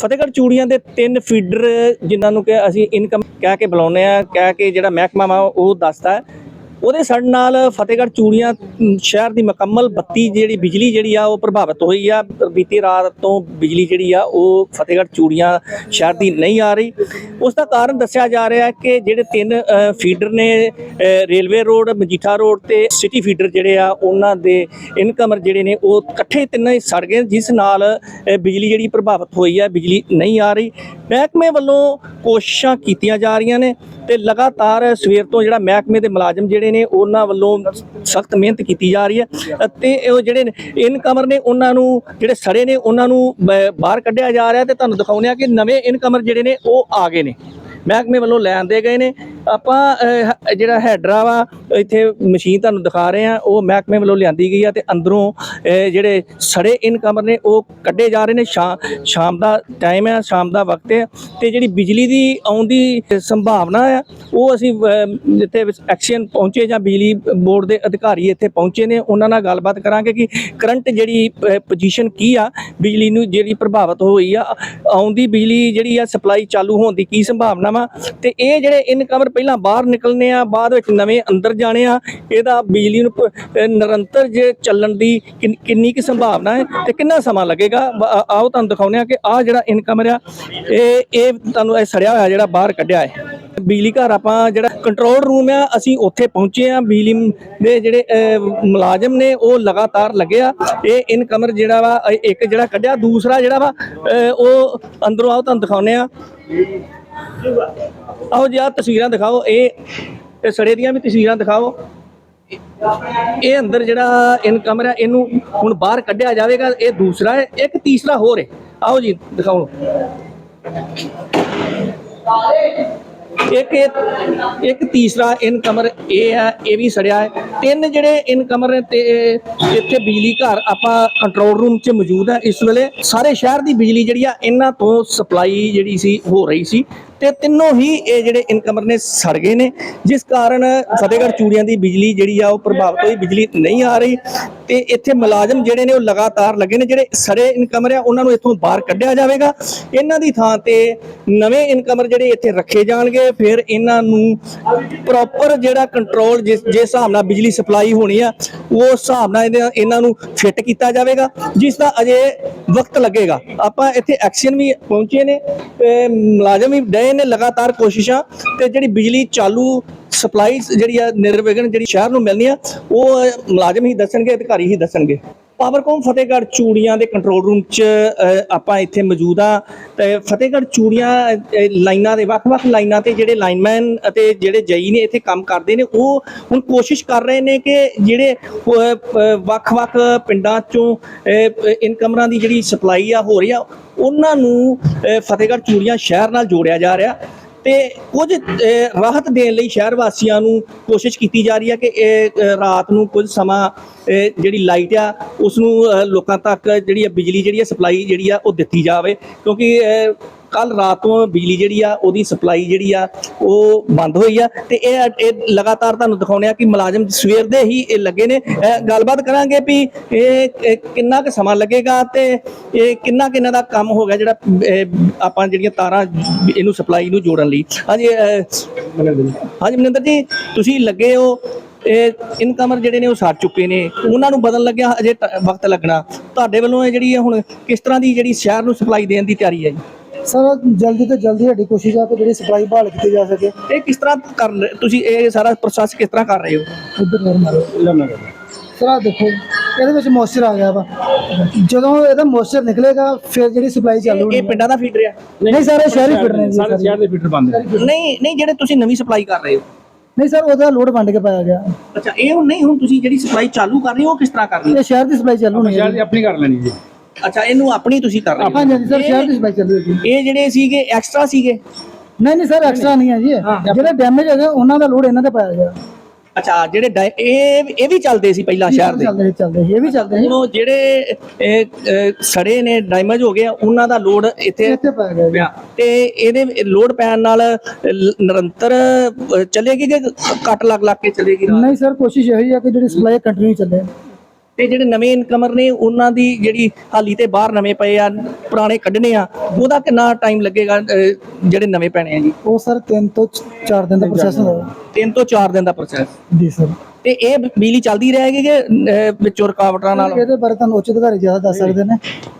ਫਤਿਹਗੜ੍ਹ ਚੂੜੀਆਂ ਦੇ ਤਿੰਨ ਫੀਡਰ ਜਿਨ੍ਹਾਂ ਨੂੰ ਕਿ ਅਸੀਂ ਇਨਕਮ ਕਹਿ ਕੇ ਬੁਲਾਉਂਦੇ ਆ ਕਹਿ ਕੇ ਜਿਹੜਾ ਮਹਿਕਮਾ ਵਾ ਉਹ ਦੱਸਦਾ ਉਹਦੇ ਸੜ ਨਾਲ ਫਤਿਹਗੜ੍ਹ ਚੂੜੀਆਂ ਸ਼ਹਿਰ ਦੀ ਮੁਕੰਮਲ ਬੱਤੀ ਜਿਹੜੀ ਬਿਜਲੀ ਜਿਹੜੀ ਆ, ਉਹ ਪ੍ਰਭਾਵਿਤ ਹੋਈ ਆ। ਬੀਤੀ ਰਾਤ ਤੋਂ ਬਿਜਲੀ ਜਿਹੜੀ ਆ, ਉਹ ਫਤਿਹਗੜ੍ਹ ਚੂੜੀਆਂ ਸ਼ਹਿਰ ਦੀ ਨਹੀਂ ਆ ਰਹੀ। ਉਸ ਦਾ ਕਾਰਨ ਦੱਸਿਆ ਜਾ ਰਿਹਾ ਹੈ ਕਿ ਜਿਹੜੇ ਤਿੰਨ ਫੀਡਰ ਨੇ ਰੇਲਵੇ ਰੋਡ, ਮਜੀਠਾ ਰੋਡ ਤੇ ਸਿਟੀ ਫੀਡਰ ਜਿਹੜੇ ਆ, ਉਹਨਾਂ ਦੇ ਇਨਕਮਰ ਜਿਹੜੇ ਨੇ, ਉਹ ਇਕੱਠੇ ਤਿੰਨੇ ਸੜ ਗਏ, ਜਿਸ ਨਾਲ ਬਿਜਲੀ ਜਿਹੜੀ ਪ੍ਰਭਾਵਿਤ ਹੋਈ ਹੈ ਬਿਜਲੀ ਨਹੀਂ ਆ ਰਹੀ। ਮਹਿਕਮੇ ਵੱਲੋਂ ਕੋਸ਼ਿਸ਼ਾਂ ਕੀਤੀਆਂ ਜਾ ਰਹੀਆਂ ਨੇ ਤੇ ਲਗਾਤਾਰ ਸਵੇਰ ਤੋਂ ਜਿਹੜਾ ਮਹਿਕਮੇ ਦੇ ਮੁਲਾਜ਼ਮ ਜਿਹੜੇ ਨੇ ਉਹਨਾਂ ਵੱਲੋਂ ਸਖਤ ਮਿਹਨਤ ਕੀਤੀ ਜਾ ਰਹੀ ਹੈ। ਅਤੇ ਉਹ ਜਿਹੜੇ ਨੇ ਇਨਕਮਰ ਨੇ ਉਹਨਾਂ ਨੂੰ, ਜਿਹੜੇ ਸੜੇ ਨੇ, ਉਹਨਾਂ ਨੂੰ ਬ- ਬਾਹਰ ਕੱਢਿਆ ਜਾ ਰਿਹਾ ਤੇ ਤੁਹਾਨੂੰ ਦਿਖਾਉਂਦੇ ਆ ਕਿ ਨਵੇਂ ਇਨਕਮਰ ਜਿਹੜੇ ਨੇ ਉਹ ਆ ਗਏ ਨੇ। ਮਹਿਕਮੇ ਵੱਲੋਂ ਲੈਂਦੇ ਗਏ ਨੇ। ਆਪਾਂ ਜਿਹੜਾ ਹੈਡਰਾ ਵਾ, ਇੱਥੇ ਮਸ਼ੀਨ ਤੁਹਾਨੂੰ ਦਿਖਾ ਰਹੇ ਆ ਉਹ ਮਹਿਕਮੇ ਵੱਲੋਂ ਲਿਆਂਦੀ ਗਈ ਆ ਤੇ ਅੰਦਰੋਂ ਜਿਹੜੇ ਸੜੇ ਇਨਕਮਰ ਨੇ, ਉਹ ਕੱਢੇ ਜਾ ਰਹੇ ਨੇ। ਸ਼ਾ- ਸ਼ਾਮ ਦਾ ਟਾਈਮ ਹੈ ਸ਼ਾਮ ਦਾ ਵਕਤ ਹੈ ਤੇ ਜਿਹੜੀ ਬਿਜਲੀ ਦੀ ਆਉਣ ਦੀ ਸੰਭਾਵਨਾ ਹੈ ਉਹ ਅਸੀਂ ਜਿੱਥੇ ਐਕਸ਼ਨ ਪਹੁੰਚੇ ਜਾਂ ਬਿਜਲੀ ਬੋਰਡ ਦੇ ਅਧਿਕਾਰੀ ਇੱਥੇ ਪਹੁੰਚੇ ਨੇ। ਉਹਨਾਂ ਨਾਲ ਗੱਲਬਾਤ ਕਰਾਂਗੇ ਕਿ ਕਰੰਟ ਜਿਹੜੀ ਪੋਜੀਸ਼ਨ ਕੀ ਆ, ਬਿਜਲੀ ਨੂੰ ਜਿਹੜੀ ਪ੍ਰਭਾਵਿਤ ਹੋਈ ਆ ਆਉਂਦੀ ਬਿਜਲੀ ਜਿਹੜੀ ਆ ਸਪਲਾਈ ਚਾਲੂ ਹੋਣ ਦੀ ਕੀ ਸੰਭਾਵਨਾ ਵਾ ਤੇ ਇਹ ਜਿਹੜੇ ਇਨਕਮਰ ਪਹਿਲਾਂ ਬਾਹਰ ਨਿਕਲਨੇ ਆ ਬਾਅਦ ਵਿੱਚ ਨਵੇਂ ਅੰਦਰ ਜਾਣੇ ਆ ਇਹਦਾ ਬਿਜਲੀ ਨੂੰ ਨਿਰੰਤਰ ਜੇ ਚੱਲਣ ਦੀ ਕਿੰਨੀ ਕੀ ਸੰਭਾਵਨਾ ਹੈ ਤੇ ਕਿੰਨਾ ਸਮਾਂ ਲੱਗੇਗਾ? ਆਓ ਤੁਹਾਨੂੰ ਦਿਖਾਉਂਦੇ ਆ ਕਿ ਆ ਜਿਹੜਾ ਇਨਕਮਰ ਆ ਇਹ ਇਹ ਤੁਹਾਨੂੰ ਇਹ ਸੜਿਆ ਹੋਇਆ ਜਿਹੜਾ ਬਾਹਰ ਕੱਢਿਆ ਹੈ। ਬਿਜਲੀ ਘਰ ਆਪਾਂ ਜਿਹੜਾ ਕੰਟਰੋਲ ਰੂਮ ਆ ਅਸੀਂ ਉੱਥੇ ਪਹੁੰਚੇ ਆ ਬਿਜਲੀ ਦੇ ਜਿਹੜੇ ਮੁਲਾਜ਼ਮ ਨੇ ਉਹ ਲਗਾਤਾਰ ਲੱਗੇ ਆ। ਇਹ ਇਨਕਮਰ ਜਿਹੜਾ ਵਾ ਇੱਕ ਜਿਹੜਾ ਕੱਢਿਆ ਦੂਸਰਾ ਜਿਹੜਾ ਵਾ ਅਹ, ਉਹ ਅੰਦਰੋਂ ਆਓ ਤੁਹਾਨੂੰ ਦਿਖਾਉਂਦੇ ਆ ਆਹੋ ਜੀ, ਆਹ ਤਸਵੀਰਾਂ ਦਿਖਾਓ, ਇਹ ਇਹ ਸੜੇ ਦੀਆਂ ਵੀ ਤਸਵੀਰਾਂ ਦਿਖਾਓ। ਇਹ ਅੰਦਰ ਜਿਹੜਾ ਇਨਕਮਰ ਹੈ, ਇਹਨੂੰ ਹੁਣ ਬਾਹਰ ਕੱਢਿਆ ਜਾਵੇਗਾ, ਇਹ ਦੂਸਰਾ ਹੈ, ਇੱਕ ਤੀਸਰਾ ਹੋਰ ਹੈ। ਆਓ ਜੀ, ਦਿਖਾਓ। ਇੱਕ ਇਹ- ਇੱਕ ਤੀਸਰਾ ਇਨਕਮਰ ਇਹ ਹੈ, ਇਹ ਵੀ ਸੜਿਆ ਹੈ। ਤਿੰਨ ਜਿਹੜੇ ਇਨਕਮਰ ਨੇ ਤੇ ਇੱਥੇ ਬਿਜਲੀ ਘਰ ਆਪਾਂ ਕੰਟਰੋਲ ਰੂਮ 'ਚ ਮੌਜੂਦ ਹੈ। ਇਸ ਵੇਲੇ ਸਾਰੇ ਸ਼ਹਿਰ ਦੀ ਬਿਜਲੀ ਜਿਹੜੀ ਆ, ਇਹਨਾਂ ਤੋਂ ਸਪਲਾਈ ਜਿਹੜੀ ਸੀ, ਹੋ ਰਹੀ ਸੀ। ਤੇ ਤਿੰਨੋਂ ਹੀ ਇਹ ਜਿਹੜੇ ਇਨਕਮਰ ਨੇ ਸੜ ਗਏ ਨੇ, ਜਿਸ ਕਾਰਨ ਫਤਿਹਗੜ੍ਹ ਚੂੜੀਆਂ ਦੀ ਬਿਜਲੀ ਜਿਹੜੀ ਆ ਉਹ ਪ੍ਰਭਾਵਿਤ ਹੋਈ, ਬਿਜਲੀ ਨਹੀਂ ਆ ਰਹੀ ਤੇ ਇੱਥੇ ਮੁਲਾਜ਼ਮ ਜਿਹੜੇ ਨੇ ਉਹ ਲਗਾਤਾਰ ਲੱਗੇ ਨੇ, ਜਿਹੜੇ ਸੜੇ ਇਨਕਮਰ ਆ, ਉਹਨਾਂ ਨੂੰ ਇੱਥੋਂ ਬਾਹਰ ਕੱਢਿਆ ਜਾਵੇਗਾ। ਇਹਨਾਂ ਦੀ ਥਾਂ ਤੇ ਨਵੇਂ ਇਨਕਮਰ ਜਿਹੜੇ ਇੱਥੇ ਰੱਖੇ ਜਾਣਗੇ, ਫਿਰ ਇਹਨਾਂ ਨੂੰ ਪ੍ਰੋਪਰ ਜਿਹੜਾ ਕੰਟਰੋਲ ਜਿਸ ਜਿਸ ਹਿਸਾਬ ਨਾਲ ਬਿਜਲੀ ਸਪਲਾਈ ਹੋਣੀ ਆ ਉਹ ਹਿਸਾਬ ਨਾਲ ਇਹਦੇ- ਇਹਨਾਂ ਨੂੰ ਫਿੱਟ ਕੀਤਾ ਜਾਵੇਗਾ, ਜਿਸ ਦਾ ਅਜੇ ਵਕਤ ਲੱਗੇਗਾ। ਆਪਾਂ ਇੱਥੇ ਐਕਸ਼ਨ ਵੀ ਪਹੁੰਚੇ ਨੇ ਮੁਲਾਜ਼ਮ ਵੀ ਡਏ ਨੇ ਲਗਾਤਾਰ ਕੋਸ਼ਿਸ਼ਾਂ ਤੇ ਜਿਹੜੀ ਬਿਜਲੀ ਚਾਲੂ ਸਪਲਾਈ ਜਿਹੜੀ ਆ ਨਿਰਵਿਘਨ ਜਿਹੜੀ ਸ਼ਹਿਰ ਨੂੰ ਮਿਲਣੀ ਆ, ਉਹ ਮੁਲਾਜ਼ਮ ਹੀ ਦੱਸਣਗੇ, ਅਧਿਕਾਰੀ ਹੀ ਦੱਸਣਗੇ। ਪਾਵਰਕੌਮ ਫਤਿਹਗੜ੍ਹ ਚੂੜੀਆਂ ਦੇ ਕੰਟਰੋਲ ਰੂਮ 'ਚ ਆਪਾਂ ਇੱਥੇ ਮੌਜੂਦ ਆ ਤੇ ਫਤਿਹਗੜ੍ਹ ਚੂੜੀਆਂ ਲਾਈਨਾਂ ਦੇ, ਵੱਖ-ਵੱਖ ਲਾਈਨਾਂ ਤੇ ਜਿਹੜੇ ਲਾਈਨਮੈਨ ਅਤੇ ਜਿਹੜੇ ਜਈ ਨੇ ਇੱਥੇ ਕੰਮ ਕਰਦੇ ਨੇ, ਉਹ ਹੁਣ ਕੋਸ਼ਿਸ਼ ਕਰ ਰਹੇ ਨੇ ਕਿ ਜਿਹੜੇ ਵੱਖ-ਵੱਖ ਪਿੰਡਾਂ 'ਚੋਂ ਇਨਕਮਰਾਂ ਦੀ ਜਿਹੜੀ ਸਪਲਾਈ ਆ ਹੋ ਰਹੀ ਆ, ਉਹਨਾਂ ਨੂੰ ਫਤਿਹਗੜ੍ਹ ਚੂੜੀਆਂ ਸ਼ਹਿਰ ਨਾਲ ਜੋੜਿਆ ਜਾ ਰਿਹਾ। ਤੇ ਕੁਝ ਰਾਹਤ ਦੇਣ ਲਈ ਸ਼ਹਿਰ ਵਾਸੀਆਂ ਨੂੰ ਕੋਸ਼ਿਸ਼ ਕੀਤੀ ਜਾ ਰਹੀ ਹੈ ਕਿ ਇਹ ਰਾਤ ਨੂੰ ਕੁਝ ਸਮਾਂ ਅਹ, ਜਿਹੜੀ ਲਾਈਟ ਆ ਉਸ ਨੂੰ ਲੋਕਾਂ ਤੱਕ ਜਿਹੜੀ ਆ ਬਿਜਲੀ ਜਿਹੜੀ ਆ ਸਪਲਾਈ ਜਿਹੜੀ ਆ ਉਹ ਦਿੱਤੀ ਜਾਵੇ। ਕਿਉਂਕਿ ਕੱਲ ਰਾਤ ਤੋਂ ਬਿਜਲੀ ਜਿਹੜੀ ਆ, ਉਹਦੀ ਸਪਲਾਈ ਜਿਹੜੀ ਆ, ਉਹ ਬੰਦ ਹੋਈ ਆ। ਤੇ ਇਹ ਇਹ ਲਗਾਤਾਰ ਤੁਹਾਨੂੰ ਦਿਖਾਉਂਦੇ ਆ ਕਿ ਮੁਲਾਜ਼ਮ ਸਵੇਰ ਦੇ ਹੀ ਇਹ ਲੱਗੇ ਨੇ। ਗੱਲਬਾਤ ਕਰਾਂਗੇ ਵੀ ਇਹ ਕਿੰਨਾ ਕੁ ਸਮਾਂ ਲੱਗੇਗਾ ਤੇ ਇਹ ਕਿੰਨਾ ਕਿੰਨਾ ਦਾ ਕੰਮ ਹੋ ਗਿਆ ਜਿਹੜਾ ਆਪਾਂ ਜਿਹੜੀਆਂ ਤਾਰਾਂ ਇਹਨੂੰ ਸਪਲਾਈ ਨੂੰ ਜੋੜਨ ਲਈ। ਹਾਂਜੀ ਹਾਂਜੀ ਮਨਿੰਦਰ ਜੀ, ਤੁਸੀਂ ਲੱਗੇ ਹੋ, ਇਹ ਇਨਕਮਰ ਜਿਹੜੇ ਨੇ ਉਹ ਸੜ ਚੁੱਕੇ ਨੇ। ਉਹਨਾਂ ਨੂੰ ਬਦਲਣ ਲੱਗਿਆ, ਅਜੇ ਟ- ਵਕਤ ਲੱਗਣਾ। ਤੁਹਾਡੇ ਵੱਲੋਂ ਇਹ ਜਿਹੜੀ ਹੈ ਹੁਣ ਕਿਸ ਤਰ੍ਹਾਂ ਦੀ ਜਿਹੜੀ ਸ਼ਹਿਰ ਨੂੰ ਸਪਲਾਈ ਦੇਣ ਦੀ ਤਿਆਰੀ ਹੈ ਜੀ? ਸਰ ਜਲਦੀ ਤੋਂ ਜਲਦੀ ਸਾਡੀ ਕੋਸ਼ਿਸ਼ ਆ ਕਿ ਜਿਹੜੀ ਸਪਲਾਈ ਬਹਾਲ ਕੀਤੀ ਜਾ ਸਕੇ। ਇਹ ਕਿਸ ਤਰ੍ਹਾਂ ਕਰ ਰਹੇ- ਤੁਸੀਂ ਇਹ ਸਾਰਾ ਪ੍ਰੋਸੈਸ ਕਿਸ ਤਰ੍ਹਾਂ ਕਰ ਰਹੇ ਹੋ? ਉਧਰ ਨਰ ਮਾਰੋ। ਸਰ ਆਹ ਦੇਖੋ ਇਹਦੇ ਵਿੱਚ ਮੋਇਸਚਰ ਆ ਗਿਆ ਵਾ। ਜਦੋਂ ਇਹਦਾ ਮੋਇਸਚਰ ਨਿਕਲੇਗਾ ਫਿਰ ਜਿਹੜੀ ਸਪਲਾਈ ਚਾਲੂ ਇਹ ਹੋਣੀ ਪਿੰਡਾਂ ਦਾ ਫੀਡਰ ਆ ਨਹੀਂ ਸਾਰੇ ਸ਼ਹਿਰੀ ਫਿੱਟ ਨੇ ਜੀ ਸਾਰੇ ਸਾਰੇ। ਸ਼ਹਿਰ ਦੇ ਫੀਟਰ ਬੰਦ ਨੇ। ਨਹੀਂ ਨਹੀਂ ਜਿਹੜੇ ਤੁਸੀਂ ਨਵੀਂ ਸਪਲਾਈ ਕਰ ਰਹੇ ਹੋ। ਨਹੀਂ ਸਰ ਉਹਦਾ ਲੋਡ ਵੰਡ ਕੇ ਪਾਇਆ ਗਿਆ। ਅੱਛਾ ਇਹ ਹੁਣ ਨਹੀਂ ਹੁਣ ਤੁਸੀਂ ਜਿਹੜੀ ਸਪਲਾਈ ਚਾਲੂ ਕਰ ਰਹੇ ਹੋ ਉਹ ਕਿਸ ਤਰ੍ਹਾਂ ਕਰ ਰਹੇ ਹੋ? ਇਹ ਸ਼ਹਿਰ ਦੀ ਸਪਲਾਈ ਚਾਲੂ ਹੋਣੀ ਹੈ ਸ਼ਹਿਰ ਦੀ ਆਪਣੀ ਕਰ ਲੈਣੀ ਜੀ। ਅੱਛਾ ਇਹਨੂੰ ਆਪਣੀ ਤੁਸੀਂ ਕਰ ਰਹੇ ਹੋ। ਹਾਂਜੀ ਹਾਂਜੀ ਸਰ ਸ਼ਹਿਰ ਦੀ ਸਪਲਾਈ ਚੱਲੂ ਜੀ ਇਹ ਜਿਹੜੇ ਸੀਗੇ ਐਕਸਟਰਾ ਸੀਗੇ? ਨਹੀਂ ਨਹੀਂ ਸਰ ਐਕਸਟਰਾ ਨਹੀਂ ਹੈ ਜੀ। ਜਿਹੜੇ ਡੈਮੇਜ ਹੈਗੇ ਉਹਨਾਂ ਦਾ ਲੋਡ ਇਹਨਾਂ ਤੇ ਪਾਇਆ ਗਿਆ। ਅੱਛਾ ਜਿਹੜੇ ਇਹ ਇਹ ਵੀ ਚੱਲਦੇ ਸੀ ਪਹਿਲਾਂ ਸ਼ਹਿਰ ਦੇ? ਚੱਲਦੇ ਚੱਲਦੇ ਸੀ, ਇਹ ਵੀ ਚੱਲਦੇ ਹੁਣ ਉਹ ਜਿਹੜੇ ਇਹ, ਅਹ, ਸੜੇ ਨੇ ਡੈਮੇਜ ਹੋ ਗਏ ਆ, ਉਹਨਾਂ ਦਾ ਲੋਡ ਇੱਥੇ ਇੱਥੇ ਪਾਇਆ ਗਿਆ ਜੀ। ਪਿਆ। ਤੇ ਇਹਦੇ ਲੋਡ ਪੈਣ ਨਾਲ ਲ- ਨਿਰੰਤਰ ਅਹ, ਚੱਲੇਗੀ ਕਿ ਕੱਟ ਲੱਗ ਲੱਗ ਕੇ ਚੱਲੇਗੀ ਰਾਤ? ਨਹੀਂ ਸਰ ਕੋਸ਼ਿਸ਼ ਇਹੀ ਹੈ ਕਿ ਜਿਹੜੀ ਸਪਲਾਈ ਕੰਟੀਨਿਊ ਚੱਲੇ। ਤੇ ਜਿਹੜੇ ਨਵੇਂ ਇਨਕਮਰ ਨੇ ਉਹਨਾਂ ਦੀ ਜਿਹੜੀ ਹਾਲੀ ਤੇ ਬਾਹਰ ਨਵੇਂ ਪਏ ਆ ਪੁਰਾਣੇ ਕੱਢਣੇ ਆ ਉਹਦਾ ਕਿੰਨਾ ਟਾਈਮ ਲੱਗੇਗਾ ਜਿਹੜੇ ਨਵੇਂ ਪੈਣੇ ਆ ਜੀ? ਉਹ ਸਰ 3 ਤੋਂ 4 ਦਿਨ ਦਾ ਪ੍ਰੋਸੈਸ ਹੁੰਦਾ। ਤਿੰਨ ਤੋਂ 4 ਦਿਨ ਦਾ ਪ੍ਰੋਸੈਸ ਜੀ ਸਰ। ਤੇ ਇਹ ਬਿਜਲੀ ਚੱਲਦੀ ਰਹੇਗੀ ਕਿ ਵਿੱਚੋਂ ਰੁਕਾਵਟਾਂ ਨਾਲ? ਇਹਦੇ ਬਾਰੇ ਤੁਹਾਨੂੰ ਉੱਚ ਅਧਿਕਾਰੀ ਜ਼ਿਆਦਾ ਦੱਸ ਸਕਦੇ ਨੇ।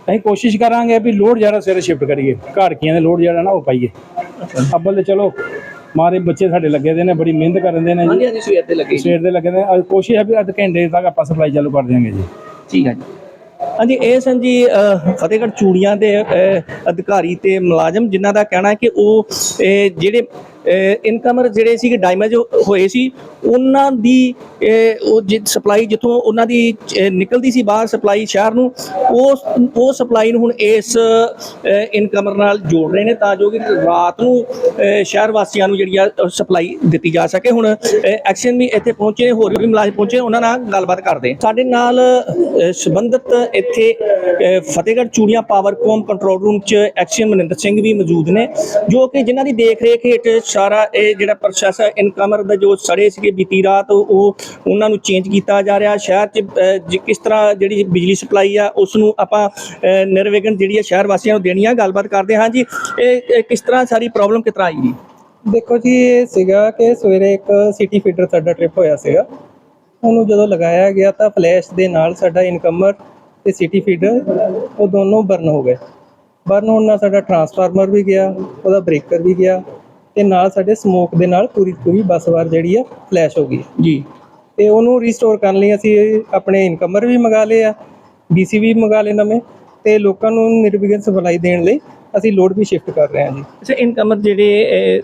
ਅਸੀਂ ਕੋਸ਼ਿਸ਼ ਕਰਾਂਗੇ ਵੀ ਲੋਡ ਜ਼ਿਆਦਾ ਸਵੇਰੇ ਸ਼ਿਫਟ ਕਰੀਏ। ਘਾੜਕੀਆਂ ਦੇ ਲੋਡ ਜਿਹੜਾ ਨਾ ਉਹ ਪਾਈਏ। ਅੱਬਲ ਤੇ ਚਲੋ। ਮਾਰੇ ਬੱਚੇ ਸਾਡੇ ਲੱਗੇ ਦੇ ਨੇ ਬੜੀ ਮਿਹਨਤ ਕਰਦੇ ਨੇ ਜੀ। ਹਾਂਜੀ ਸਵੇਰ ਤੇ ਲੱਗੇ ਜੀ। ਸਵੇਰ ਦੇ ਲੱਗੇ ਨੇ। ਅੱਜ ਕੋਸ਼ਿਸ਼ ਹੈ ਵੀ ਅੱਧ ਘੰਟੇ ਤੱਕ ਆਪਾਂ ਸਪਲਾਈ ਚਾਲੂ ਕਰ ਦਿਆਂਗੇ ਜੀ। ਠੀਕ ਹੈ ਜੀ। ਹਾਂਜੀ ਇਹ ਸਨ ਜੀ ਫਤਿਹਗੜ੍ਹ ਚੂੜੀਆਂ ਦੇ ਅਧਿਕਾਰੀ ਤੇ ਮੁਲਾਜ਼ਮ ਜਿਨ੍ਹਾਂ ਦਾ ਕਹਿਣਾ ਹੈ ਕਿ ਉਹ ਜਿਹੜੇ ਇਨਕਮਰ ਜਿਹੜੇ ਸੀਗੇ ਡੈਮੇਜ ਹੋਏ ਸੀ ਉਹਨਾਂ ਦੀ ਅਹ, ਉਹ ਸਪਲਾਈ ਜਿੱਥੋਂ ਉਹਨਾਂ ਦੀ ਨਿਕਲਦੀ ਸੀ ਬਾਹਰ ਸਪਲਾਈ ਸ਼ਹਿਰ ਨੂੰ ਉਹ ਉਹ ਸਪਲਾਈ ਨੂੰ ਹੁਣ ਇਸ ਇਨਕਮਰ ਨਾਲ ਜੋੜ ਰਹੇ ਨੇ ਤਾਂ ਜੋ ਕਿ ਰਾਤ ਨੂੰ ਸ਼ਹਿਰ ਵਾਸੀਆਂ ਨੂੰ ਜਿਹੜੀ ਆ ਸਪਲਾਈ ਦਿੱਤੀ ਜਾ ਸਕੇ। ਹੁਣ ਐਕਸ਼ਨ ਵੀ ਇੱਥੇ ਪਹੁੰਚੇ ਨੇ ਹੋਰ ਵੀ ਮੁਲਾਜ਼ਮ ਪਹੁੰਚੇ ਉਹਨਾਂ ਨਾਲ ਗੱਲਬਾਤ ਕਰਦੇ ਸਾਡੇ ਨਾਲ ਅਹ, ਸੰਬੰਧਿਤ ਇੱਥੇ Fatehgarh Churian Powercom control room 'ਚ ਐਕਸ਼ਨ ਮਨਿੰਦਰ ਸਿੰਘ ਵੀ ਮੌਜੂਦ ਨੇ ਜੋ ਕਿ ਜਿਨ੍ਹਾਂ ਦੀ ਦੇਖ ਰੇਖ ਹੇਠ ਸਾਰਾ ਇਹ ਜਿਹੜਾ ਪ੍ਰੋਸੈਸ ਹੈ ਇਨਕਮਰ ਦਾ ਜੋ ਸੜੇ ਸੀਗੇ ਬੀਤੀ ਰਾਤ, ਉਹ ਉਹਨਾਂ ਨੂੰ ਚੇਂਜ ਕੀਤਾ ਜਾ ਰਿਹਾ। ਸ਼ਹਿਰ 'ਚ ਜ- ਕਿਸ ਤਰ੍ਹਾਂ ਜਿਹੜੀ ਬਿਜਲੀ ਸਪਲਾਈ ਆ ਉਸ ਨੂੰ ਆਪਾਂ ਨਿਰਵਿਘਨ ਜਿਹੜੀ ਹੈ ਸ਼ਹਿਰ ਵਾਸੀਆਂ ਨੂੰ ਦੇਣੀ ਆ, ਗੱਲਬਾਤ ਕਰਦੇ ਹਾਂ ਜੀ। ਇਹ ਕਿਸ ਤਰ੍ਹਾਂ ਸਾਰੀ ਪ੍ਰੋਬਲਮ ਕਿਸ ਤਰ੍ਹਾਂ ਆਈ ਜੀ? ਦੇਖੋ ਜੀ, ਇਹ ਸੀਗਾ ਕਿ ਸਵੇਰੇ ਇੱਕ ਸਿਟੀ ਫੀਡਰ ਸਾਡਾ ਟ੍ਰਿਪ ਹੋਇਆ ਸੀਗਾ। ਉਹਨੂੰ ਜਦੋਂ ਲਗਾਇਆ ਗਿਆ ਤਾਂ ਫਲੈਸ਼ ਦੇ ਨਾਲ ਸਾਡਾ ਇਨਕਮਰ ਤੇ ਸਿਟੀ ਫੀਡਰ ਉਹ ਦੋਨੋਂ ਬਰਨ ਹੋ ਗਏ। ਬਰਨ ਹੋਣ ਨਾਲ ਸਾਡਾ ਟਰਾਂਸਫਾਰਮਰ ਵੀ ਗਿਆ, ਉਹਦਾ ਬ੍ਰੇਕਰ ਵੀ ਗਿਆ। ਤੇ ਨਾਲ ਸਾਡੇ ਸਮੋਕ ਦੇ ਨਾਲ ਪੂਰੀ ਪੂਰੀ ਬੱਸ ਵਾਰ ਜਿਹੜੀ ਆ ਫਲੈਸ਼ ਹੋ ਗਈ ਜੀ। ਤੇ ਉਹਨੂੰ ਰੀਸਟੋਰ ਕਰਨ ਲਈ ਅਸੀਂ ਆਪਣੇ ਇਨਕਮਰ ਵੀ ਮੰਗਾ ਲਏ ਆ ਡੀਸੀ ਵੀ ਮੰਗਾ ਲਏ ਨਵੇਂ ਤੇ ਲੋਕਾਂ ਨੂੰ ਨਿਰਵਿਘਨ ਸਪਲਾਈ ਦੇਣ ਲਈ ਅਸੀਂ ਲੋਡ ਵੀ ਸ਼ਿਫਟ ਕਰ ਰਹੇ ਹਾਂ ਜੀ। ਅੱਛਾ ਇਨਕਮਰ ਜਿਹੜੇ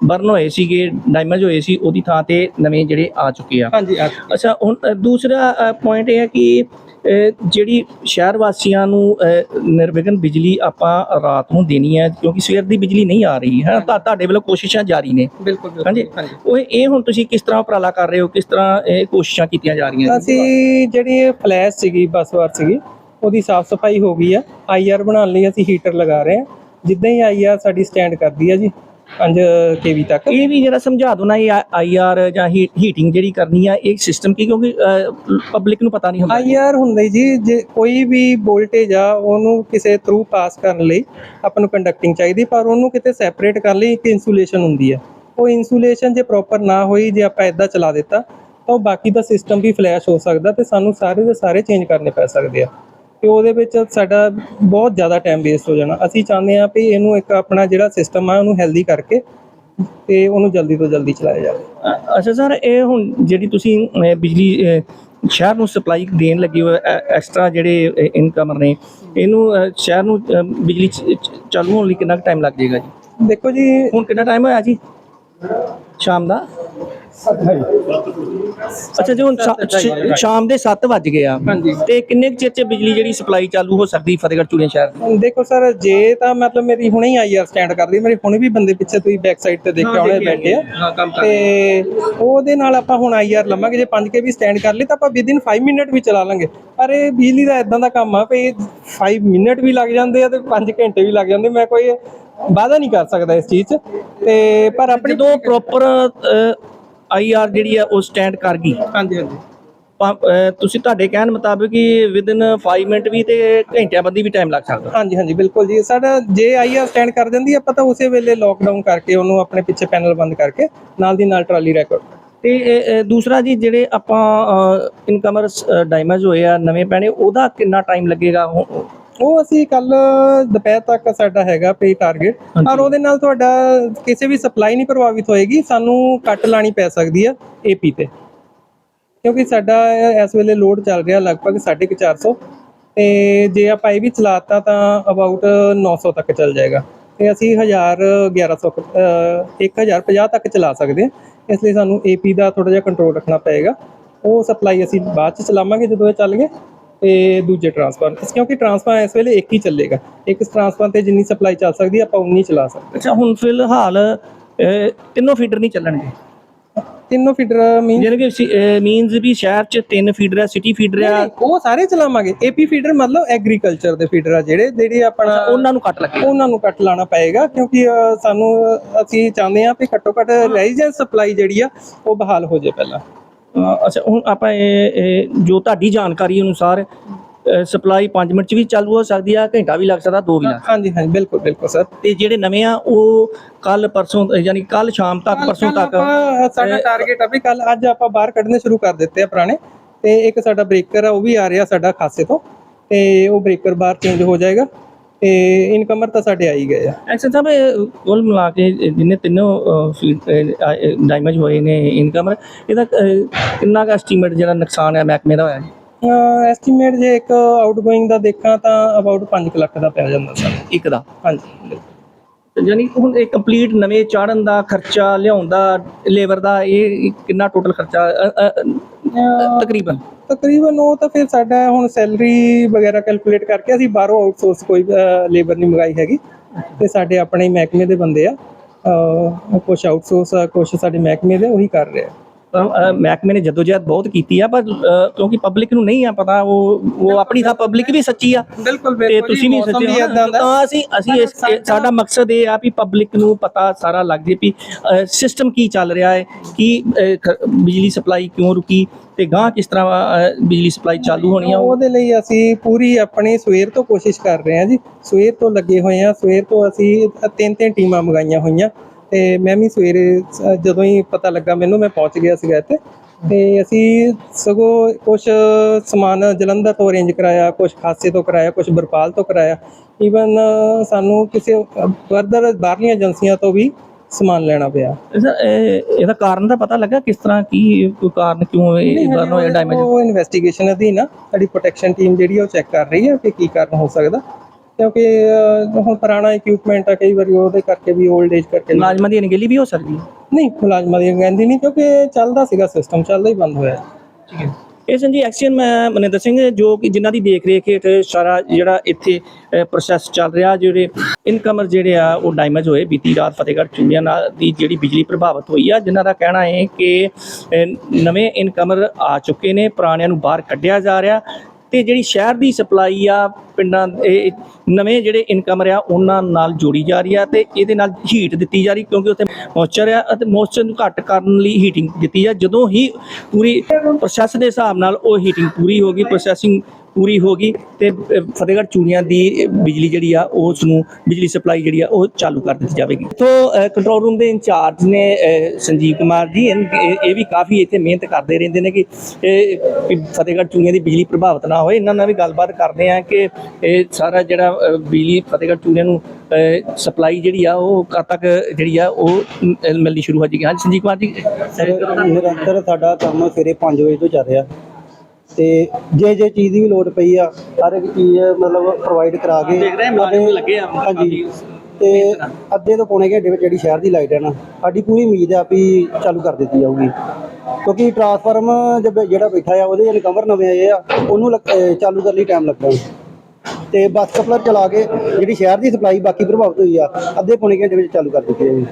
ਬਰਨ ਹੋਏ ਸੀਗੇ ਡੈਮੇਜ ਹੋਏ ਸੀ ਉਹਦੀ ਥਾਂ ਤੇ ਨਵੇਂ ਜਿਹੜੇ ਆ ਚੁੱਕੇ ਆ। ਹਾਂਜੀ ਅੱਛਾ ਹੁਣ ਦੂਸਰਾ ਪੁਆਇੰਟ ਇਹ ਹੈ ਕਿ ਜਿਹੜੀ ਸ਼ਹਿਰ ਵਾਸੀਆਂ ਨੂੰ ਨਿਰਵਿਘਨ ਬਿਜਲੀ ਆਪਾਂ ਰਾਤ ਨੂੰ ਦੇਣੀ ਹੈ ਕਿਉਂਕਿ ਸਵੇਰ ਦੀ ਬਿਜਲੀ ਨਹੀਂ ਆ ਰਹੀ ਹੈ ਤਾਂ ਤੁਹਾਡੇ ਵੱਲੋਂ ਕੋਸ਼ਿਸ਼ਾਂ ਜਾਰੀ ਨੇ। ਬਿਲਕੁਲ ਹਾਂਜੀ? ਉਹ ਇਹ ਹੁਣ ਤੁਸੀਂ ਕਿਸ ਤਰ੍ਹਾਂ ਉਪਰਾਲਾ ਕਰ ਰਹੇ ਹੋ ਕਿਸ ਤਰ੍ਹਾਂ ਇਹ ਕੋਸ਼ਿਸ਼ਾਂ ਕੀਤੀਆਂ ਜਾ ਰਹੀਆਂ? ਅਸੀਂ ਜਿਹੜੀ ਇਹ ਫਲੈਸ਼ ਸੀਗੀ ਬੱਸ ਵਾਰ ਸੀਗੀ ਉਹਦੀ ਸਾਫ਼ ਸਫ਼ਾਈ ਹੋ ਗਈ ਆ ਆਈਆਰ ਬਣਾਉਣ ਲਈ ਅਸੀਂ ਹੀਟਰ ਲਗਾ ਰਹੇ ਹਾਂ। ਜਿੱਦਾਂ ਹੀ ਆਈਆਰ ਸਾਡੀ ਸਟੈਂਡ ਕਰਦੀ ਆ ਜੀ 5 ਕੇਵੀ ਤੱਕ। ਇਹ ਵੀ ਜਿਹੜਾ ਸਮਝਾ ਦੋ ਨਾ ਇਹ ਆਈਆਰ ਜਾਂ ਹੀਟਿੰਗ ਜਿਹੜੀ ਕਰਨੀ ਆ ਇਹ ਸਿਸਟਮ ਕੀ ਕਿਉਂਕਿ ਪਬਲਿਕ ਨੂੰ ਪਤਾ ਨਹੀਂ ਹੁੰਦਾ। ਆਈਆਰ ਹੁੰਦਾ ਜੀ ਜੇ ਕੋਈ ਵੀ ਵੋਲਟੇਜ ਆ ਉਹਨੂੰ ਕਿਸੇ ਥਰੂ ਪਾਸ ਕਰਨ ਲਈ ਆਪਾਂ ਨੂੰ ਕੰਡਕਟਿੰਗ ਚਾਹੀਦੀ ਪਰ ਉਹਨੂੰ ਕਿਤੇ ਸੈਪਰੇਟ ਕਰਨ ਲਈ ਇੱਕ ਇਨਸੂਲੇਸ਼ਨ ਹੁੰਦੀ ਆ। ਉਹ ਇਨਸੂਲੇਸ਼ਨ ਜੇ ਪ੍ਰੋਪਰ ਨਾ ਹੋਈ ਜੇ ਆਪਾਂ ਇਦਾਂ ਚਲਾ ਦਿੱਤਾ ਤਾਂ ਉਹ ਬਾਕੀ ਦਾ ਸਿਸਟਮ ਵੀ ਫਲੈਸ਼ ਹੋ ਸਕਦਾ ਤੇ ਸਾਨੂੰ ਸਾਰੇ ਦੇ ਸਾਰੇ ਚੇਂਜ ਕਰਨੇ ਪੈ ਸਕਦੇ ਆ। ਤੇ ਉਹਦੇ ਵਿੱਚ ਸਾਡਾ ਬਹੁਤ ਜ਼ਿਆਦਾ ਟਾਈਮ ਵੇਸਟ ਹੋ ਜਾਣਾ। ਅਸੀਂ ਚਾਹੁੰਦੇ ਆ ਵੀ ਇਹਨੂੰ ਇੱਕ ਆਪਣਾ ਜਿਹੜਾ ਸਿਸਟਮ ਆ ਉਹਨੂੰ ਹੈਲਦੀ ਕਰਕੇ ਤੇ ਉਹਨੂੰ ਜਲਦੀ ਤੋਂ ਜਲਦੀ ਚਲਾਇਆ ਜਾਵੇ। ਅੱਛਾ ਸਰ ਇਹ ਹੁਣ ਜਿਹੜੀ ਤੁਸੀਂ ਬਿਜਲੀ ਸ਼ਹਿਰ ਨੂੰ ਸਪਲਾਈ ਦੇਣ ਲੱਗੇ ਹੋ ਐਕਸਟਰਾ ਜਿਹੜੇ ਇਨਕਮਰ ਨੇ ਇਹਨੂੰ ਸ਼ਹਿਰ ਨੂੰ ਬਿਜਲੀ ਚਾਲੂ ਹੋਣ ਲਈ ਕਿੰਨਾ ਟਾਈਮ ਲੱਗ ਜਾਏਗਾ ਜੀ? ਦੇਖੋ ਜੀ ਹੁਣ ਕਿੰਨਾ ਟਾਈਮ ਹੋਇਆ ਜੀ? ਸ਼ਾਮ ਦਾ? ਅੱਛਾ ਜੀ ਹੁਣ ਸ਼ਾ- ਸ਼ਾਮ ਦੇ 7 ਵੱਜ ਗਏ ਆ। ਹਾਂਜੀ। ਤੇ ਕਿੰਨੇ ਕੁ ਚਿਰ ਚ ਬਿਜਲੀ ਜਿਹੜੀ ਸਪਲਾਈ ਚਾਲੂ ਹੋ ਸਕਦੀ ਫਤਿਹਗੜ੍ਹ ਚੂੜੀਆਂ ਸ਼ਹਿਰ ਦੀ? ਦੇਖੋ ਸਰ ਜੇ ਤਾਂ ਮਤਲਬ ਮੇਰੀ ਹੁਣੇ ਹੀ ਆਈਆਰ ਸਟੈਂਡ ਕਰਦੀ ਮੇਰੇ ਹੁਣੇ ਵੀ ਬੰਦੇ ਪਿੱਛੇ ਤੁਸੀਂ ਬੈਕ ਸਾਈਡ ਤੇ ਦੇਖਿਆ ਹੋਣੇ ਬੈਠੇ ਆ। ਹਾਂ ਕੰਮ ਤੇ ਉਹਦੇ ਨਾਲ ਆਪਾਂ ਹੁਣ ਆਈਆਰ ਲਵਾਂਗੇ। ਜੇ 5 ਕੇ ਵੀ ਸਟੈਂਡ ਕਰ ਲਈ ਤਾਂ ਆਪਾਂ ਵਿਦਿਨ 5 ਮਿੰਟ ਵੀ ਚਲਾ ਲਾਂਗੇ। ਪਰ ਇਹ ਬਿਜਲੀ ਦਾ ਇਦਾਂ ਦਾ ਕੰਮ ਆ ਵੀ 5 ਮਿੰਟ ਵੀ ਲੱਗ ਜਾਂਦੇ ਆ ਤੇ 5 ਘੰਟੇ ਵੀ ਲੱਗ ਜਾਂਦੇ। ਮੈਂ ਕੋਈ ਵਾਅਦਾ ਨਹੀਂ ਕਰ ਸਕਦਾ ਇਸ ਚੀਜ਼ 'ਚ। ਤੇ ਪਰ ਆਪਣੀ ਜਦੋਂ ਪ੍ਰੋਪਰ ਆਈਆਰ ਜਿਹੜੀ ਆ ਉਹ ਸਟੈਂਡ ਕਰ ਗਈ। ਹਾਂਜੀ ਹਾਂਜੀ। ਤੁਸੀਂ ਤੁਹਾਡੇ ਕਹਿਣ ਮੁਤਾਬਕ ਕਿ ਵਿਦਿਨ 5 ਮਿੰਟ ਵੀ ਤੇ ਘੰਟਿਆਂ ਬੰਦੀ ਵੀ ਟਾਈਮ ਲੱਗ ਸਕਦਾ। ਹਾਂਜੀ ਹਾਂਜੀ ਬਿਲਕੁਲ ਜੀ। ਸਾਡਾ ਜੇ ਆਈਆਰ ਸਟੈਂਡ ਕਰ ਦਿੰਦੀ ਆਪਾਂ ਤਾਂ ਉਸੇ ਵੇਲੇ ਲੋਕਡਾਊਨ ਕਰਕੇ ਉਹਨੂੰ ਆਪਣੇ ਪਿੱਛੇ ਪੈਨਲ ਬੰਦ ਕਰਕੇ ਨਾਲ ਦੀ ਨਾਲ ਟਰਾਲੀ ਰੈਕੋਰਡ ਤੇ ਦੂਸਰਾ ਜੀ ਜਿਹੜੇ ਆਪਾਂ ਇਨਕਮਰ ਡੈਮੇਜ ਹੋਏ ਆ ਨਵੇਂ ਪੈਣੇ ਉਹਦਾ ਕਿੰਨਾ ਟਾਈਮ ਲੱਗੇਗਾ? ਉਹ- ਅਸੀਂ ਕੱਲ ਦੁਪਹਿਰ ਤੱਕ ਸਾਡਾ ਹੈਗਾ ਪੇ ਟਾਰਗੇਟ ਪਰ ਉਹਦੇ ਨਾਲ ਤੁਹਾਡਾ ਕਿਸੇ ਵੀ ਸਪਲਾਈ ਨਹੀਂ ਪ੍ਰਭਾਵਿਤ ਹੋਏਗੀ ਸਾਨੂੰ ਕੱਟ ਲਾਣੀ ਪੈ ਸਕਦੀ ਆ ਏਪੀ ਤੇ। ਕਿਉਂਕਿ ਸਾਡਾ ਇਸ ਵੇਲੇ ਲੋਡ ਚੱਲ ਰਿਹਾ ਲਗਭਗ 450 ਤੇ ਜੇ ਆਪਾਂ ਇਹ ਵੀ ਚਲਾਤਾ ਤਾਂ ਅਬਾਊਟ 900 ਤੱਕ ਚੱਲ ਜਾਏਗਾ। ਤੇ ਅਸੀਂ 1000 1100 ਅਹ, 1050 ਤੱਕ ਚਲਾ ਸਕਦੇ ਹਾਂ। ਇਸ ਲਈ ਸਾਨੂੰ ਏਪੀ ਦਾ ਥੋੜਾ ਜਿਹਾ ਕੰਟਰੋਲ ਰੱਖਣਾ ਪਏਗਾ। ਉਹ ਸਪਲਾਈ ਅਸੀਂ ਬਾਅਦ ਚ ਚਲਾਵਾਂਗੇ ਜਦੋਂ ਇਹ ਚੱਲ ਗਏ। ਤੇ ਦੂਜੇ ਟਰਾਂਸਫਾਰਮਰ ਕਿਉਂਕਿ ਟਰਾਂਸਫਾਰਮਰ ਇਸ ਵੇਲੇ ਇੱਕ ਹੀ ਚੱਲੇਗਾ। ਇੱਕ ਟਰਾਂਸਫਾਰਮਰ ਤੇ ਜਿੰਨੀ ਸਪਲਾਈ ਚੱਲ ਸਕਦੀ ਆਪਾਂ ਉਨੀ ਚਲਾ ਸਕਦੇ। ਅੱਛਾ ਹੁਣ ਫਿਲਹਾਲ ਤਿੰਨੋਂ ਫੀਡਰ ਨਹੀਂ ਚੱਲਣਗੇ? ਤਿੰਨੋਂ ਫੀਡਰ ਮੀਨ ਜਿਹਨੇ ਕਿ ਮੀਨਸ ਵੀ ਸ਼ਹਿਰ 'ਚ ਤਿੰਨ ਫੀਡਰ ਆ ਸਿਟੀ ਫੀਡਰ ਆ। ਉਹ ਸਾਰੇ ਚਲਾਵਾਂਗੇ। ਏਪੀ ਫੀਡਰ ਮਤਲਬ ਐਗਰੀਕਲਚਰ ਦੇ ਫੀਡਰ ਆ ਜਿਹੜੇ ਜਿਹੜੇ ਆਪਣਾ ਉਹਨਾਂ ਨੂੰ ਕੱਟ ਲੱਗੇ। ਉਹਨਾਂ ਨੂੰ ਕੱਟ ਲਾਣਾ ਪਏਗਾ ਕਿਉਂਕਿ ਸਾਨੂੰ ਅਸੀਂ ਚਾਹੁੰਦੇ ਹਾਂ ਕਿ ਘੱਟੋ ਘੱਟ ਰੈਜ਼ੀਡੈਂਸ ਸਪਲਾਈ ਜਿਹੜੀ ਆ ਉਹ ਬਹਾਲ ਹੋ ਜਾਏ ਪਹਿਲਾਂ। ਅੱਛਾ ਹੁਣ ਆਪਾਂ ਇਹ ਜੋ ਤੁਹਾਡੀ ਜਾਣਕਾਰੀ ਅਨੁਸਾਰ ਸਪਲਾਈ 5 ਮਿੰਟ ਚ ਵੀ ਚਾਲੂ ਹੋ ਸਕਦੀ ਆ ਘੰਟਾ ਵੀ ਲੱਗ ਸਕਦਾ 2 ਵੀ ਲੱਗ ਹਾਂਜੀ ਹਾਂਜੀ ਬਿਲਕੁਲ ਬਿਲਕੁਲ ਸਰ। ਤੇ ਜਿਹੜੇ ਨਵੇਂ ਆ ਉਹ ਕੱਲ ਪਰਸੋਂ ਯਾਨੀ ਕੱਲ ਸ਼ਾਮ ਤੱਕ ਪਰਸੋਂ ਤੱਕ? ਸਾਡਾ ਟਾਰਗੇਟ ਆ ਵੀ ਕੱਲ ਅੱਜ ਆਪਾਂ ਬਾਹਰ ਕੱਢਣੇ ਸ਼ੁਰੂ ਕਰ ਦਿੱਤੇ ਆ ਪੁਰਾਣੇ। ਤੇ ਇੱਕ ਸਾਡਾ ਬ੍ਰੇਕਰ ਆ ਉਹ ਵੀ ਆ ਰਿਹਾ ਸਾਡਾ ਖਾਸੇ ਤੋਂ। ਤੇ ਉਹ ਬ੍ਰੇਕਰ ਬਾਹਰ ਚੇਂਜ ਹੋ ਜਾਏਗਾ। ਤੇ ਇਨਕਮਰ ਤਾਂ ਸਾਡੇ ਆ ਹੀ ਗਏ ਆ। ਐਕਸ਼ਨ ਸਾਹਿਬ ਇਹ ਕੁੱਲ ਮਿਲਾ ਕੇ ਜਿੰਨੇ ਤਿੰਨੋਂ ਡੈਮੇਜ ਹੋਏ ਨੇ ਇਨਕਮ ਇਹਦਾ ਕਿੰਨਾ ਕੁ ਐਸਟੀਮੇਟ ਜਿਹੜਾ ਨੁਕਸਾਨ ਹੈ ਮਹਿਕਮੇ ਦਾ ਹੋਇਆ ਐਸਟੀਮੇਟ ਜੇ ਇੱਕ ਆਊਟਗੋਇੰਗ ਦਾ ਦੇਖਾਂ ਤਾਂ ਅਬਾਊਟ 5 ਲੱਖ ਦਾ ਪੈ ਜਾਂਦਾ ਸਰ। ਇੱਕ ਦਾ? ਹਾਂਜੀ। ਯਾਨੀ ਹੁਣ ਇਹ ਕੰਪਲੀਟ ਨਵੇਂ ਚਾੜਨ ਦਾ ਖਰਚਾ ਲਿਆਉਣ ਦਾ ਲੇਬਰ ਦਾ ਇਹ ਕਿੰਨਾ ਟੋਟਲ ਖਰਚਾ ਅ, ਅ, ਅ, ਤਕਰੀਬਨ? ਤਕਰੀਬਨ ਉਹ ਤਾਂ ਫਿਰ ਸਾਡਾ ਹੁਣ ਸੈਲਰੀ ਵਗੈਰਾ ਕੈਲਕੂਲੇਟ ਕਰਕੇ ਅਸੀਂ ਬਾਹਰੋਂ ਆਊਟਸੋਰਸ ਕੋਈ ਲੇਬਰ ਨਹੀਂ ਮੰਗਾਈ ਹੈਗੀ। ਤੇ ਸਾਡੇ ਆਪਣੇ ਹੀ ਮਹਿਕਮੇ ਦੇ ਬੰਦੇ ਆ। ਕੁਝ ਆਊਟਸੋਰਸ ਆ ਕੁਝ ਸਾਡੇ ਮਹਿਕਮੇ ਦੇ ਉਹੀ ਕਰ ਰਹੇ ਆ। ਮਹਿਕਮੇ ਨੇ ਜਦੋਜਹਿਦ ਬਹੁਤ ਕੀਤੀ ਆ ਪਰ ਕਿਉਂਕਿ ਪਬਲਿਕ ਨੂੰ ਨਹੀਂ ਆ ਪਤਾ ਉਹ ਉਹ ਆਪਣੀ ਥਾਂ ਪਬਲਿਕ ਵੀ ਸੱਚੀ ਆ। ਬਿਲਕੁਲ ਤੇ ਤੁਸੀਂ ਵੀ ਸੱਚੇ। ਤਾਂ ਅਸੀਂ ਅਸੀਂ ਇਸ ਸਾਡਾ ਮਕਸਦ ਇਹ ਆ ਵੀ ਪਬਲਿਕ ਨੂੰ ਪਤਾ ਸਾਰਾ ਲੱਗ ਜੇ ਵੀ ਸਿਸਟਮ ਕੀ ਚੱਲ ਰਿਹਾ ਹੈ ਕੀ ਬਿਜਲੀ ਸਪਲਾਈ ਕਿਉਂ ਰੁਕੀ ਤੇ ਗਾਂ ਕਿਸ ਤਰ੍ਹਾਂ ਬਿਜਲੀ ਸਪਲਾਈ ਚਾਲੂ ਹੋਣੀ ਆ ਉਹ ਉਹਦੇ ਲਈ ਅਸੀਂ ਪੂਰੀ ਆਪਣੀ ਸਵੇਰ ਤੋਂ ਕੋਸ਼ਿਸ਼ ਕਰ ਰਹੇ ਹਾਂ ਜੀ। ਸਵੇਰ ਤੋਂ ਲੱਗੇ ਹੋਏ ਹਾਂ ਸਵੇਰ ਤੋਂ ਅਸੀਂ ਤਿੰਨ ਤਿੰਨ ਟੀਮਾਂ ਮੰਗਾਈਆਂ ਹੋਈਆਂ। ਤੇ ਮੈਂ ਵੀ ਸਵੇਰੇ ਜਦੋਂ ਹੀ ਪਤਾ ਲੱਗਾ ਮੈਨੂੰ ਮੈਂ ਪਹੁੰਚ ਗਿਆ ਸੀਗਾ ਇੱਥੇ। ਤੇ ਅਸੀਂ ਸਗੋਂ ਕੁਝ ਸਮਾਨ ਜਲੰਧਰ ਤੋਂ ਅਰੇਂਜ ਕਰਾਇਆ ਕੁਝ ਖਾਸੇ ਤੋਂ ਕਰਾਇਆ ਕੁਝ ਬਰਪਾਲ ਤੋਂ ਕਰਾਇਆ। ਈਵਨ ਸਾਨੂੰ ਕਿਸੇ ਫਰਦਰ ਬਾਹਰਲੀਆਂ ਏਜੰਸੀਆਂ ਤੋਂ ਵੀ ਸਮਾਨ ਲੈਣਾ ਪਿਆ। ਇਹਦਾ ਇਹ- ਇਹਦਾ ਕਾਰਨ ਦਾ ਪਤਾ ਲੱਗਾ? ਕਿਸ ਤਰ੍ਹਾਂ ਕੀ ਕੋਈ ਕਾਰਨ ਕਿਉਂ ਇਹ ਬਰਨ ਹੋਇਆ ਡੈਮੇਜ ਉਹ ਇਨਵੈਸਟੀਗੇਸ਼ਨ ਅਧੀਨ ਆ। ਸਾਡੀ ਪ੍ਰੋਟੈਕਸ਼ਨ ਟੀਮ ਜਿਹੜੀ ਆ ਉਹ ਚੈੱਕ ਕਰ ਰਹੀ ਹੈ ਕਿ ਕੀ ਕਾਰਨ ਹੋ ਸਕਦਾ। ਕਿਉਂਕਿ ਅਹ, ਹੁਣ ਪੁਰਾਣਾ ਇਕਵਿਪਮੈਂਟ ਆ ਕਈ ਵਾਰੀ ਉਹਦੇ ਕਰਕੇ ਵੀ 올ਡ ਏਜ ਕਰਕੇ ਵੀ- ਮੁਲਾਜ਼ਮਾਂ ਦੀ ਅਣਗਹਿਲੀ ਵੀ ਹੋ ਸਕਦੀ ਹੈ? ਨਹੀਂ ਮੁਲਾਜ਼ਮਾਂ ਦੀ ਕਹਿੰਦੀ ਨਹੀਂ ਕਿਉਂਕਿ ਇਹ ਚੱਲਦਾ ਸੀਗਾ ਸਿਸਟਮ ਚੱਲਦਾ ਹੀ ਬੰਦ ਹੋਇਆ। ਇਹ ਸੰਜੀ ਐਕਸ਼ਨ ਮੈਂ ਮਨਿੰਦਰ ਸਿੰਘ ਜੋ ਕਿ ਜਿਨ੍ਹਾਂ ਦੀ ਦੇਖ ਰੇਖ ਹੇਠ ਸਾਰਾ ਜਿਹੜਾ ਇੱਥੇ ਪ੍ਰੋਸੈਸ ਚੱਲ ਰਿਹਾ ਜਿਹੜੇ ਇਨਕਮਰ ਜਿਹੜੇ ਆ ਉਹ ਡੈਮੇਜ ਹੋਏ। ਬੀਤੀ ਰਾਤ ਫਤਿਹਗੜ੍ਹ ਚੂੜੀਆਂ ਨਾਲ ਦੀ ਜਿਹੜੀ ਬਿਜਲੀ ਪ੍ਰਭਾਵਿਤ ਹੋਈ ਆ ਜਿਨ੍ਹਾਂ ਦਾ ਕਹਿਣਾ ਹੈ ਕਿ ਨਵੇਂ ਇਨਕਮਰ ਆ ਚੁੱਕੇ ਨੇ ਪੁਰਾਣਿਆਂ ਨੂੰ ਬਾਹਰ ਕੱਢਿਆ ਜਾ ਰਿਹਾ। ਤੇ ਜਿਹੜੀ ਸ਼ਹਿਰ ਦੀ ਸਪਲਾਈ ਆ, ਪਿੰਡਾਂ ਇਹ ਨਵੇਂ ਜਿਹੜੇ ਇਨਕਮ ਆ ਉਹਨਾਂ ਨਾਲ ਜੋੜੀ ਜਾ ਰਹੀ ਆ ਤੇ ਇਹਦੇ ਨਾਲ ਹੀਟ ਦਿੱਤੀ ਜਾ ਰਹੀ ਕਿਉਂਕਿ ਉੱਥੇ ਮੋਇਸਚਰ ਆ ਅਤੇ ਮੋਇਸਚਰ ਨੂੰ ਘੱਟ ਕਰਨ ਲਈ ਹੀਟਿੰਗ ਦਿੱਤੀ ਜਾ ਜਦੋਂ ਹੀ ਪੂਰੀ ਪ੍ਰੋਸੈਸ ਦੇ ਹਿਸਾਬ ਨਾਲ ਉਹ ਹੀਟਿੰਗ ਪੂਰੀ ਹੋ ਗਈ ਪ੍ਰੋਸੈਸਿੰਗ ਪੂਰੀ ਹੋ ਗਈ ਤੇ ਫਤਿਹਗੜ੍ਹ ਚੂੜੀਆਂ ਦੀ ਬਿਜਲੀ ਜਿਹੜੀ ਆ ਉਸ ਨੂੰ ਬਿਜਲੀ ਸਪਲਾਈ ਜਿਹੜੀ ਆ, ਉਹ ਚਾਲੂ ਕਰ ਦਿੱਤੀ ਜਾਵੇਗੀ। ਤੋਂ ਕੰਟਰੋਲ ਰੂਮ ਦੇ ਇੰਚਾਰਜ ਨੇ ਸੰਜੀਵ ਕੁਮਾਰ ਜੀ ਇਨ- ਇਹ ਵੀ ਕਾਫੀ ਇੱਥੇ ਮਿਹਨਤ ਕਰਦੇ ਰਹਿੰਦੇ ਨੇ ਕਿ, ਇਹ ਫਤਿਹਗੜ੍ਹ ਚੂੜੀਆਂ ਦੀ ਬਿਜਲੀ ਪ੍ਰਭਾਵਿਤ ਨਾ ਹੋਏ। ਇਹਨਾਂ ਨਾਲ ਵੀ ਗੱਲਬਾਤ ਕਰਦੇ ਆ ਕਿ, ਇਹ ਸਾਰਾ ਜਿਹੜਾ ਬਿਜਲੀ ਫਤਿਹਗੜ੍ਹ ਚੂੜੀਆਂ ਨੂੰ ਸਪਲਾਈ ਜਿਹੜੀ ਆ, ਉਹ ਕਦ ਤੱਕ ਜਿਹੜੀ ਆ, ਉਹ ਮਿਲਣੀ ਸ਼ੁਰੂ ਹੋ ਜਾਏਗੀ। ਹਾਂਜੀ, ਸੰਜੀਵ ਕੁਮਾਰ ਜੀ। ਨਿਰੰਤਰ ਸਾਡਾ ਕੰਮ ਸਵੇਰੇ 5 ਵਜੇ ਤੋਂ ਚੱਲ ਰਿਹਾ। ਤੇ ਜੇ ਜੇ ਚੀਜ਼ ਦੀ ਵੀ ਲੋੜ ਪਈ ਆ ਹਰ ਇੱਕ ਚੀਜ਼ ਮਤਲਬ ਪ੍ਰੋਵਾਈਡ ਕਰਾ ਕੇ ਦੇਖ ਰਹੇ ਲੱਗੇ ਆ ਹਾਂਜੀ। ਤੇ ਅੱਧੇ ਤੋਂ ਪੌਣੇ ਘੰਟੇ ਵਿੱਚ ਜਿਹੜੀ ਸ਼ਹਿਰ ਦੀ ਲਾਈਟ ਹੈ ਨਾ ਸਾਡੀ ਪੂਰੀ ਉਮੀਦ ਆ ਵੀ ਚਾਲੂ ਕਰ ਦਿੱਤੀ ਜਾਊਗੀ। ਕਿਉਂਕਿ ਟਰਾਂਸਫਾਰਮ ਜਿਹੜਾ ਬੈਠਾ ਆ ਉਹਦੇ ਜਿਹੜੇ ਕਵਰ ਨਵੇਂ ਆਏ ਆ ਉਹਨੂੰ ਚਾਲੂ ਕਰਨ ਲਈ ਟਾਈਮ ਲੱਗਦਾ। ਤੇ ਬੱਸ ਕਪਲਰ ਚਲਾ ਕੇ ਜਿਹੜੀ ਸ਼ਹਿਰ ਦੀ ਸਪਲਾਈ ਬਾਕੀ ਪ੍ਰਭਾਵਿਤ ਹੋਈ ਆ ਅੱਧੇ ਪੌਣੇ ਘੰਟੇ ਵਿੱਚ ਚਾਲੂ ਕਰ ਦਿੱਤੀ ਜਾਊਗੀ।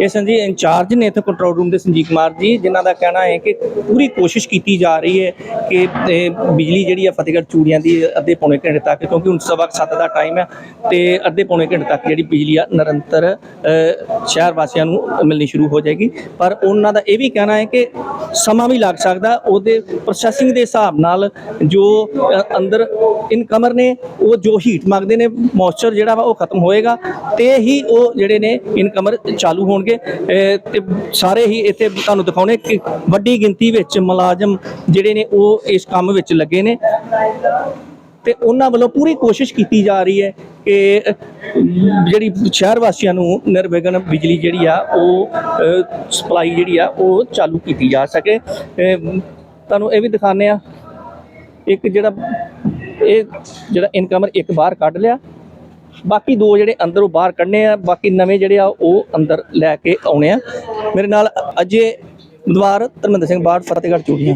ਇਹ ਸੰਜੀ ਇੰਚਾਰਜ ਨੇ ਇੱਥੇ ਕੰਟਰੋਲ ਰੂਮ ਦੇ ਸੰਜੀਵ ਕੁਮਾਰ ਜੀ, ਜਿਨ੍ਹਾਂ ਦਾ ਕਹਿਣਾ ਹੈ ਕਿ ਪੂਰੀ ਕੋਸ਼ਿਸ਼ ਕੀਤੀ ਜਾ ਰਹੀ ਹੈ ਕਿ ਬਿਜਲੀ ਜਿਹੜੀ ਆ ਫਤਿਹਗੜ੍ਹ ਚੂੜੀਆਂ ਦੀ ਅੱਧੇ ਪੌਣੇ ਘੰਟੇ ਤੱਕ, ਕਿਉਂਕਿ ਹੁਣ ਸਵਾ 7 ਦਾ ਟਾਈਮ ਹੈ ਤੇ ਅੱਧੇ ਪੌਣੇ ਘੰਟੇ ਤੱਕ ਜਿਹੜੀ ਬਿਜਲੀ ਆ ਨਿਰੰਤਰ ਸ਼ਹਿਰ ਵਾਸੀਆਂ ਨੂੰ ਮਿਲਣੀ ਸ਼ੁਰੂ ਹੋ ਜਾਏਗੀ। ਪਰ ਉਹਨਾਂ ਦਾ ਇਹ ਵੀ ਕਹਿਣਾ ਹੈ ਕਿ ਸਮਾਂ ਵੀ ਲੱਗ ਸਕਦਾ, ਉਹਦੇ ਪ੍ਰੋਸੈਸਿੰਗ ਦੇ ਹਿਸਾਬ ਨਾਲ ਜੋ ਅੰਦਰ ਇਨਕਮਰ ਨੇ, ਉਹ ਜੋ ਹੀਟ ਮੰਗਦੇ ਨੇ ਮੋਇਸਚਰ ਜਿਹੜਾ ਵਾ ਉਹ ਖਤਮ ਹੋਏਗਾ, ਤੇ ਹੀ ਉਹ ਜਿਹੜੇ ਨੇ ਇਨਕਮਰ ਚਾਲੂ ਹੋਣਗੇ। ਤੇ ਸਾਰੇ ਹੀ ਇੱਥੇ ਤੁਹਾਨੂੰ ਦਿਖਾਉਣੇ ਕਿ ਵੱਡੀ ਗਿਣਤੀ ਵਿੱਚ ਮੁਲਾਜ਼ਮ ਜਿਹੜੇ ਨੇ ਉਹ ਇਸ ਕੰਮ ਵਿੱਚ ਲੱਗੇ ਨੇ। ਤੇ ਉਹਨਾਂ ਵੱਲੋਂ ਪੂਰੀ ਕੋਸ਼ਿਸ਼ ਕੀਤੀ ਜਾ ਰਹੀ ਹੈ ਕਿ ਜਿਹੜੀ ਸ਼ਹਿਰ ਵਾਸੀਆਂ ਨੂੰ ਨਿਰਵਿਘਨ ਬਿਜਲੀ ਜਿਹੜੀ ਆ ਉਹ ਸਪਲਾਈ ਜਿਹੜੀ ਆ ਉਹ ਚਾਲੂ ਕੀਤੀ ਜਾ ਸਕੇ। ਤੁਹਾਨੂੰ ਇਹ ਵੀ ਦਿਖਾਉਂਦੇ ਆ ਇੱਕ ਜਿਹੜਾ, ਇਹ ਜਿਹੜਾ ਇਨਕਮਰ ਇੱਕ ਬਾਹਰ ਕੱਢ ਲਿਆ। ਬਾਕੀ ਦੋ ਜਿਹੜੇ ਅੰਦਰੋਂ ਬਾਹਰ ਕੱਢਨੇ ਆ, ਬਾਕੀ ਨਵੇਂ ਜਿਹੜੇ ਆ ਉਹ ਅੰਦਰ ਲੈ ਕੇ ਆਉਣੇ ਆ। ਮੇਰੇ ਨਾਲ ਅਜੇ ਬੁਧਵਾਰ ਧਰਮਿੰਦਰ ਸਿੰਘ ਬਾੜ ਫਤਿਹਗੜ੍ਹ ਚੂੜੀਆਂ